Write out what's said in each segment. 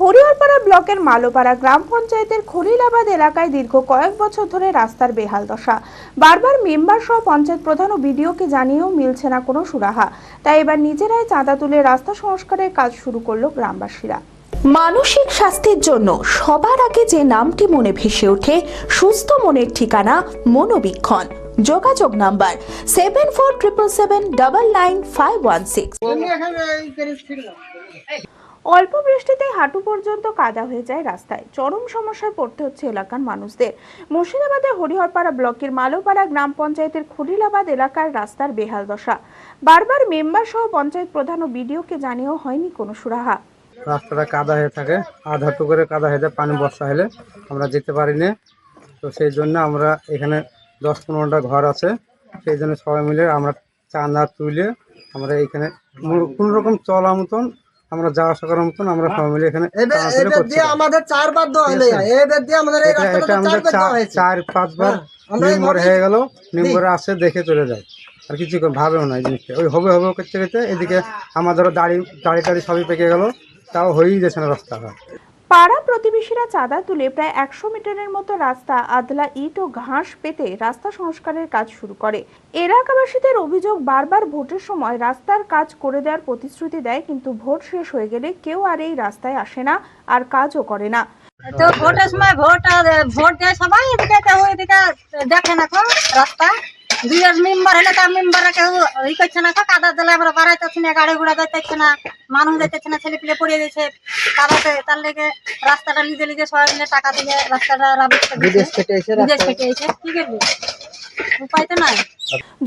হরিহরপাড়া ব্লকের মালোপাড়া গ্রাম পঞ্চায়েতের খলিলাবাদ এলাকায় দীর্ঘ কয়েক বছর ধরে রাস্তার বেহাল দশা। বারবার মেম্বার সহ পঞ্চায়েত প্রধান ও বিডিওকে জানিয়েও মিলছে না কোনো সুরাহা। তাই এবার নিজেরাই চাঁদা তুলে রাস্তা সংস্কারের কাজ শুরু করল গ্রামবাসীরা। মানসিক স্বাস্থ্যের জন্য সবার আগে যে নামটি মনে ভেসে ওঠে সুস্থ মনের ঠিকানা মনোবীক্ষণ। যোগাযোগ number seven four triple seven double nine five one six. অল্প বৃষ্টিতেই হাঁটু পর্যন্ত কাদা হয়ে যায় রাস্তায়। চরম সমস্যায় পড়তে হচ্ছে এলাকার মানুষদের। মুর্শিদাবাদের হরিহরপাড়া ব্লকের মালোপাড়া গ্রাম পঞ্চায়েতের খলিলাবাদ এলাকার রাস্তার বেহাল দশা। বারবার মেম্বার সহ পঞ্চায়েত প্রধান ও বিডিওকে জানিয়েও হয়নি কোনো সুরাহা। রাস্তাটা কাদা হয়ে থাকে, আধা টু করে কাদা হয়ে যায়, পানি বর্ষা হলে আমরা যেতে পারি না তো সেই জন্য আমরা এখানে দশ পনেরোটা ঘর আছে। সেই জন্য সবাই মিলে আমরা চাঁদা তুলে আমরা এখানে কোনো রকম চলা মতন আমরা যাওয়া আসা করার মতন আমরা ফ্যামিলি এখানে দিয়ে আমাদের চারবার দেওয়া হলো এদের দিয়ে আমাদের এই এটা রাস্তাটা চারবার দেওয়া চার হয়েছে। চার পাঁচবার হ্যাঁ, নিম্বর হয়ে গেল। নিম্বরে আসে দেখে চলে যায়। আর কিছু ভাবেও না এই জিনিসটা। ওই হবে হবে করতে করতে এদিকে আমাদেরও দাড়ি দাড়ি টাড়ি সবই পেকে গেল। তাও হয়েই যাচ্ছে না রাস্তাঘাট। পাড়া প্রতিবেশীরা চাঁদা তুলে প্রায় একশো মিটারের মতো রাস্তা, আদলা ইট ও ঘাস পেতে রাস্তা সংস্কারের কাজ শুরু করে। এলাকাবাসীদের অভিযোগ, বারবার ভোটের সময় রাস্তার কাজ করে দেওয়ার প্রতিশ্রুতি দেয়, কিন্তু ভোট শেষ হয়ে গেলে কেউ আর এই রাস্তায় আসে না, আর কাজও করে না। তো ভোটের সময় ভোট ভোট দেয় সবাই, এদিকে দেখে না রাস্তা। দুইয়ের মেম্বার হলে তার মেম্বারে কেউ ই করছে না কো কাদা দিলে আমরা বাড়াইতেছি না গাড়ি ঘোড়া যাইতেছে না মানুষ যাইতেছে না ছেলে পিলে পড়িয়ে দিয়েছে। কাদাতে তার লেগে রাস্তাটা নিজে নিজে সবাই মিলে টাকা দিয়ে রাস্তাটা বিদেশ কেটে এসে কি করবে? উপায় তো নাই।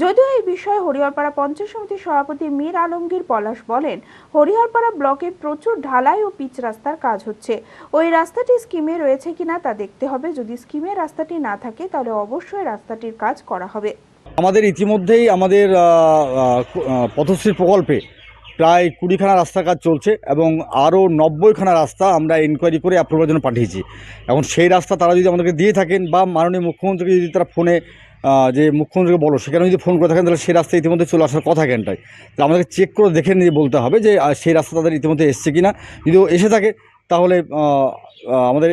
যদিও এই বিষয়ে হরিহরপাড়া পঞ্চায়েত সমিতির সভাপতি মীর আলমগীর পলাশ বলেন হরিহরপাড়া ব্লকে প্রচুর ঢালাই ও পিচ রাস্তার কাজ হচ্ছে। ওই রাস্তাটি স্কিমে রয়েছে কিনা তা দেখতে হবে। যদি স্কিমে রাস্তাটি না থাকে তাহলে অবশ্যই রাস্তাটির কাজ করা হবে। আমাদের ইতিমধ্যেই আমাদের পথশ্রী প্রকল্পে প্রায় কুড়িখানা রাস্তার কাজ চলছে এবং আরও নব্বইখানা রাস্তা আমরা ইনকোয়ারি করে অ্যাপ্রুভার জন্য পাঠিয়েছি। এখন সেই রাস্তা তারা যদি আমাদেরকে দিয়ে থাকেন বা মাননীয় মুখ্যমন্ত্রীকে যদি তারা ফোনে যে মুখ্যমন্ত্রীকে বলো, সেখানে যদি ফোন করে থাকেন, তাহলে সেই রাস্তা ইতিমধ্যে চলে আসার কথা কেনটাই তো আমাদেরকে চেক করে দেখে নিয়ে বলতে হবে যে সেই রাস্তা তাদের ইতিমধ্যে এসছে কি না যদিও এসে থাকে তাহলে আমাদের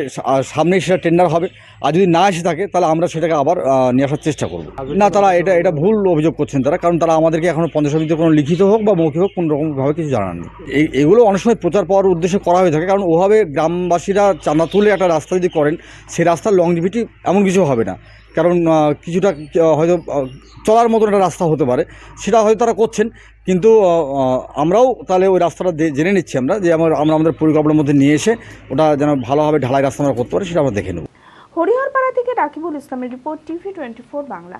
সামনে সেটা টেন্ডার হবে। আর যদি না এসে থাকে, তাহলে আমরা সেটাকে আবার নিয়ে আসার চেষ্টা করব। না, তারা এটা এটা ভুল অভিযোগ করছেন তারা, কারণ তারা আমাদেরকে এখনও সমিতিতে কোনো লিখিত হোক বা মৌখিক হোক, কোনো রকমভাবে কিছু জানাননি এই, এগুলো অনেক সময় প্রচার পাওয়ার উদ্দেশ্যে করা হয়ে থাকে, কারণ ওভাবে গ্রামবাসীরা চাঁদা তুলে একটা রাস্তা যদি করেন, সেই রাস্তার লংজিভিটি এমন কিছু হবে না। কারণ কিছুটা হয়তো চলার মতন একটা রাস্তা হতে পারে। সেটা হয়তো তারা করছেন। কিন্তু আমরাও তাহলে ওই রাস্তাটা জেনে নিচ্ছি আমরা যে আমার, আমরা আমাদের পরিকল্পনার মধ্যে নিয়ে এসে ওটা যেন ভালোভাবে ঢালাই রাস্তা আমরা করতে পারি, সেটা আমরা দেখে নেব। হরিহরপাড়া থেকে রাকিবুল ইসলামের রিপোর্ট টিভি টোয়েন্টি বাংলা।